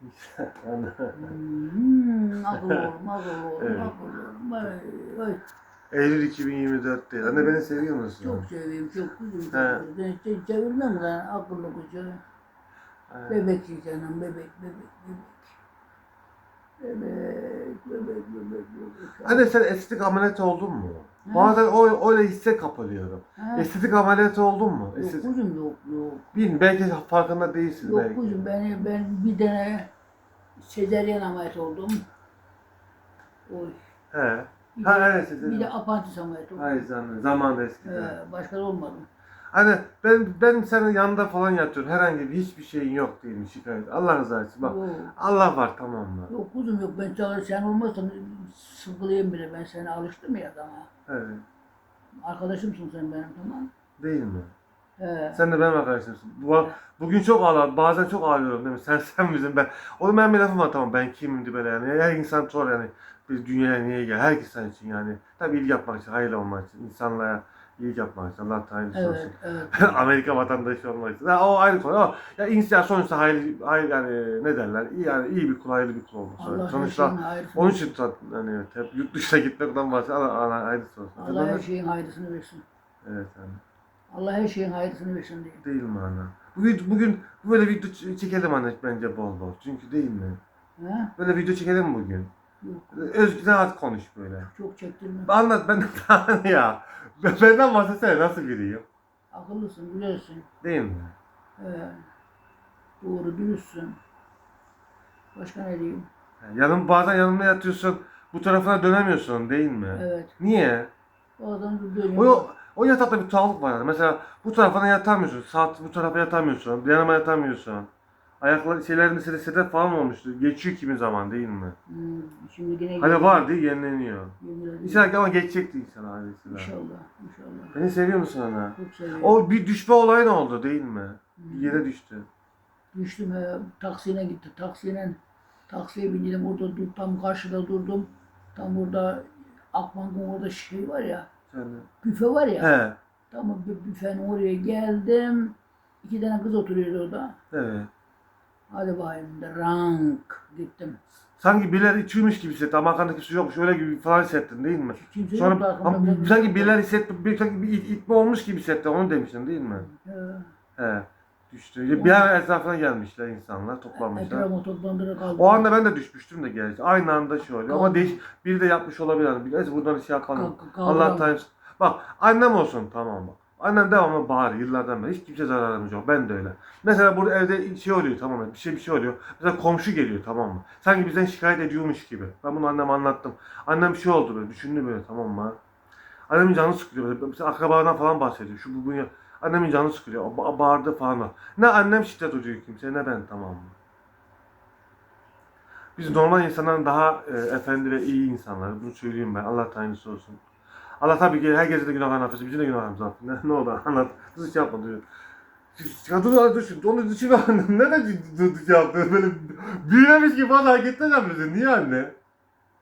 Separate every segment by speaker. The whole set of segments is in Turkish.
Speaker 1: Hmm, akıl oğlum, akıl oğlum,
Speaker 2: Evet.
Speaker 1: Vay, vay.
Speaker 2: Eylül 2024 değil. Anne beni seviyor musun?
Speaker 1: Çok seviyorum, çok kuzum. Ben hiç sevilmem lan, akıllı kuzum.
Speaker 2: Ha.
Speaker 1: Bebeksin canım, bebek, bebek, bebek. Bebek, bebek, bebek, bebek.
Speaker 2: Anne sen estetik ameliyat oldun mu? Bazen o öyle hisse kapılıyorum.
Speaker 1: Ha?
Speaker 2: Estetik ameliyat oldun mu?
Speaker 1: Yok
Speaker 2: Estetik...
Speaker 1: kuzum yok, yok.
Speaker 2: Bilmiyorum belki farkında değilsin
Speaker 1: Yok
Speaker 2: belki.
Speaker 1: kuzum, ben, ben bir tane sezeryen ameliyat oldum. Oy.
Speaker 2: He.
Speaker 1: Bir
Speaker 2: Ha
Speaker 1: de-
Speaker 2: evet.
Speaker 1: Bir de apantis ameliyat oldum.
Speaker 2: Hayır canım zamanında eskiden.
Speaker 1: Ee, başka da olmadım.
Speaker 2: Hani ben benim senin yanında falan yatıyorum. Herhangi bir hiçbir şeyin yok değil mi şikayet? Allah rızası için bak.
Speaker 1: Yok.
Speaker 2: Allah var tamam mı?
Speaker 1: Yok kuzum yok ben çalış sen olmazsan sıkılayım bile ben sana alıştım ya adama.
Speaker 2: Evet.
Speaker 1: Arkadaşımsın sen benim tamam.
Speaker 2: Değil mi?
Speaker 1: He.
Speaker 2: Sen de benim arkadaşımsın. Bu, bugün çok ağlar, bazen çok ağlıyorum değil mi? Sen sen bizim ben. Oğlum ben bir lafım var tamam ben kimim böyle yani. Her insan sor yani. Biz dünyaya niye gel? Herkes sen için yani. Tabii iyilik yapmak için, hayırlı olmak için, insanlara yapmak için. Allah Teala
Speaker 1: Evet,
Speaker 2: olsun.
Speaker 1: evet.
Speaker 2: Amerika vatandaşı olmak. Ha, o ayrı konu. O, ya insan sonuçta hayırlı, hayır yani ne derler? İyi yani iyi bir kul, hayırlı bir kul olması.
Speaker 1: Allah
Speaker 2: sonuçta onun için hani hep yurt dışına gitmekten bahsediyor. Allah, Allah hayırlısı olsun.
Speaker 1: Allah her şeyin hayırlısını versin.
Speaker 2: Evet yani.
Speaker 1: Allah her şeyin hayırlısını versin diye.
Speaker 2: Değil mi ana? Bugün, bugün böyle video çekelim anne bence bol bol. Çünkü değil mi?
Speaker 1: He?
Speaker 2: Böyle video çekelim bugün.
Speaker 1: Yok.
Speaker 2: Özgür rahat konuş böyle.
Speaker 1: Çok çektirme.
Speaker 2: Anlat ben de ya? Ben- Benden bahsetsene nasıl biriyim?
Speaker 1: Akıllısın, güzelsin.
Speaker 2: Değil mi?
Speaker 1: He. Doğru, dürüstsün. Başka ne diyeyim?
Speaker 2: Yanım bazen yanımda yatıyorsun. Bu tarafına dönemiyorsun değil mi?
Speaker 1: Evet.
Speaker 2: Niye?
Speaker 1: Bazen dönüyorum.
Speaker 2: O, o yatakta bir tuhaflık var. Mesela bu tarafına yatamıyorsun. Saat bu tarafa yatamıyorsun. Yanıma yatamıyorsun. Ayakları şeylerinde sedef sedef falan olmuştu. Geçiyor kimi zaman değil mi?
Speaker 1: Hmm, şimdi yine
Speaker 2: Hani var diye yenileniyor. İnşallah ama geçecekti insan ailesiyle.
Speaker 1: İnşallah, inşallah.
Speaker 2: Beni seviyor musun ana?
Speaker 1: Çok seviyorum.
Speaker 2: O bir düşme olayı ne oldu değil mi?
Speaker 1: Hmm.
Speaker 2: Bir yere düştü.
Speaker 1: Düştüm he, taksiyle gitti. Taksiyle taksiye bindim orada dur, tam karşıda durdum. Tam burada Akbank'ın orada şey var ya,
Speaker 2: de.
Speaker 1: büfe var ya.
Speaker 2: He.
Speaker 1: Tam o bü- büfenin oraya geldim. İki tane kız oturuyordu orada.
Speaker 2: Evet.
Speaker 1: Hadi bakayım de rank gittim.
Speaker 2: Sanki birileri içiyormuş gibi hissettin ama arkanda kimse yokmuş öyle gibi falan hissettin değil mi?
Speaker 1: Kimse yoktu
Speaker 2: Sonra
Speaker 1: arkamda,
Speaker 2: ama
Speaker 1: ben-
Speaker 2: sanki birileri hissetti, bir, sanki bir it- itme olmuş gibi hissettin onu demiştin değil mi?
Speaker 1: He.
Speaker 2: He. Düştü. Bir an etrafına gelmişler insanlar, toplanmışlar.
Speaker 1: Etrafıma toplandıra kaldım.
Speaker 2: O anda ben de düşmüştüm de gerçi. Aynı anda şey oluyor. Ama
Speaker 1: Kaldım.
Speaker 2: değiş, biri de yapmış olabilir. Neyse buradan şey yapalım.
Speaker 1: Kalk- kalk-
Speaker 2: Allah
Speaker 1: kalk.
Speaker 2: Bak annem olsun tamam bak. Annem devamlı bağırıyor yıllardan beri. Hiç kimse zararımız yok. Ben de öyle. Mesela burada evde şey oluyor tamam? Bir şey bir şey oluyor. Mesela komşu geliyor tamam mı? Sanki bizden şikayet ediyormuş gibi. Ben bunu anneme anlattım. Annem bir şey oldu böyle. Düşündü böyle tamam mı? Annemin canı sıkılıyor. Mesela akrabalardan falan bahsediyor. Şu bu bunu. Annemin canı sıkılıyor. Ba- bağırdı falan. Ne annem şiddet oluyor kimseye ne ben tamam mı? Biz normal insanların daha e, efendi ve iyi insanlar. Bunu söyleyeyim ben. Allah tanrısı olsun. Allah tabii ki herkese de günahlarını affetsin. Bizim de günahlarımızı affetsin. Ne, ne oldu anlat. Şey yapma diyor. Kadın düşün. Onu düşün. Neden şey yaptı? Böyle büyülemiş gibi bazı hareketler yapıyorsun. Niye anne?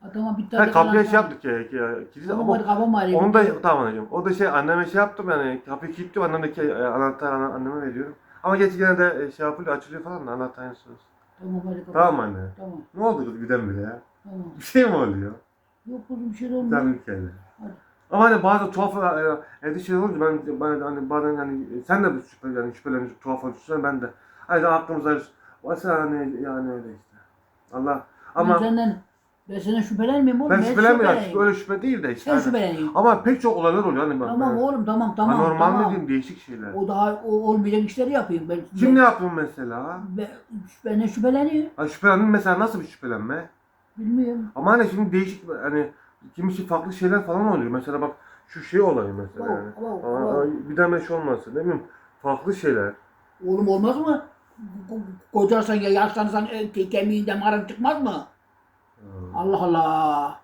Speaker 1: Adama bir
Speaker 2: Ha,
Speaker 1: tane
Speaker 2: kapıya şey yaptık ya. ya kilise,
Speaker 1: Ama
Speaker 2: onu da tamam anneciğim. O da şey anneme şey yaptım yani kapıyı kilitliyorum. Annem de ki- e, anahtar ana- anneme veriyorum. Ama geç gene de e, şey yapılıyor açılıyor falan da Allah tanrısı olsun.
Speaker 1: Tamam hadi kapat.
Speaker 2: Tamam anne.
Speaker 1: Tamam.
Speaker 2: Ne oldu birdenbire ya?
Speaker 1: Tamam.
Speaker 2: Bir şey mi oluyor?
Speaker 1: Yok kuzum bir şey olmuyor.
Speaker 2: Canım kendi.
Speaker 1: Hadi.
Speaker 2: Ama hani bazı tuhaf e, evde şey olunca ben, ben hani bazen hani sen de şüphe yani şüpheleniyorsun tuhaf düşünsen ben de. Hani aklımıza varsa hani yani öyle işte. Allah
Speaker 1: Ama ben senden ben senden şüphelenmiyorum oğlum.
Speaker 2: ben şüphelenmiyorum.
Speaker 1: şüpheleneyim.
Speaker 2: Öyle şüphe değil de işte.
Speaker 1: Sen şüpheleniyorsun.
Speaker 2: Ama pek çok olaylar oluyor hani bak.
Speaker 1: Tamam
Speaker 2: ben-
Speaker 1: oğlum tamam tamam.
Speaker 2: normal
Speaker 1: tamam.
Speaker 2: dediğim değişik şeyler.
Speaker 1: O daha o, olmayacak işleri yapayım. Ben,
Speaker 2: Kim
Speaker 1: ben,
Speaker 2: ne yapıyor mesela?
Speaker 1: ben, benden şüpheleniyor.
Speaker 2: Ha, şüphelendim mesela nasıl bir şüphelenme?
Speaker 1: Bilmiyorum.
Speaker 2: Ama hani şimdi değişik hani kimisi farklı şeyler falan oluyor. Mesela bak şu şey olayı mesela
Speaker 1: Wow,
Speaker 2: yani.
Speaker 1: wow,
Speaker 2: Aa,
Speaker 1: wow.
Speaker 2: bir daha şey olmasın ne bileyim farklı şeyler.
Speaker 1: Oğlum olmaz mı? Ko- Kocarsan ya yaşlanırsan e, ke- kemiğinden çıkmaz mı?
Speaker 2: Hmm.
Speaker 1: Allah Allah.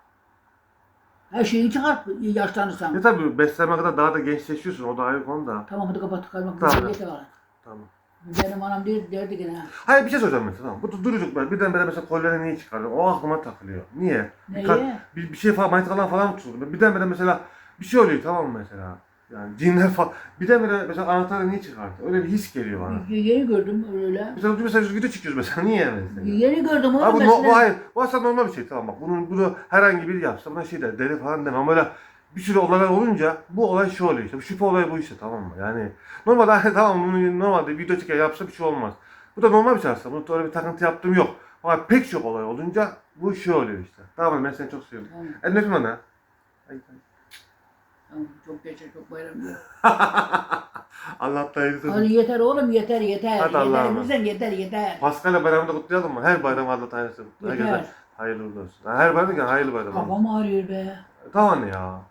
Speaker 1: Her şeyi çıkar yaşlanırsan.
Speaker 2: Ya tabii beslenme kadar daha da gençleşiyorsun o da ayrı konu da.
Speaker 1: Tamam hadi kapat.
Speaker 2: Tamam.
Speaker 1: yeter.
Speaker 2: Tamam.
Speaker 1: Benim anam der, derdi gene. ha.
Speaker 2: Hayır bir şey soracağım mesela tamam. Bu durucuk böyle birden böyle mesela kolları niye çıkarıyor? O aklıma takılıyor. Niye? Bir, ka-
Speaker 1: Neye?
Speaker 2: bir, bir şey falan manitalar falan mı tutuldu? Birden böyle mesela bir şey oluyor tamam mı mesela? Yani cinler falan. Bir de böyle mesela anahtarı niye çıkarttı? Öyle bir his geliyor bana.
Speaker 1: Yeni gördüm öyle.
Speaker 2: Mesela mesela video çıkıyoruz mesela niye yemezsin?
Speaker 1: Yeni gördüm
Speaker 2: Ha
Speaker 1: oğlum
Speaker 2: bu, no,
Speaker 1: mesela.
Speaker 2: hayır. Bu aslında normal bir şey tamam bak. Bunu, bunu herhangi biri yapsa buna şey der, deli falan demem. Ama böyle bir sürü olaylar olunca bu olay şu oluyor işte. Bu şüphe olayı bu işte tamam mı? Yani normalde tamam bunu normalde video çeker yapsa bir şey olmaz. Bu da normal bir şey aslında. Bunu öyle bir takıntı yaptığım yok. Ama pek çok olay olunca bu şey oluyor işte. Tamam ben seni çok seviyorum.
Speaker 1: Tamam,
Speaker 2: Elini öpeyim ana. Ay,
Speaker 1: tamam, çok geçer çok bayram diyor.
Speaker 2: Allah da hayırlısı.
Speaker 1: Hadi yeter oğlum yeter yeter.
Speaker 2: Hadi
Speaker 1: yeter
Speaker 2: emanet.
Speaker 1: bizden yeter yeter.
Speaker 2: Paskalya bayramını da kutlayalım mı? Her bayram Allah da hayırlısı. Herkese
Speaker 1: Yeter.
Speaker 2: hayırlı uğurlu olsun. Her bayram değil, hayırlı bayram.
Speaker 1: Kafam ağrıyor be.
Speaker 2: Tamam ya.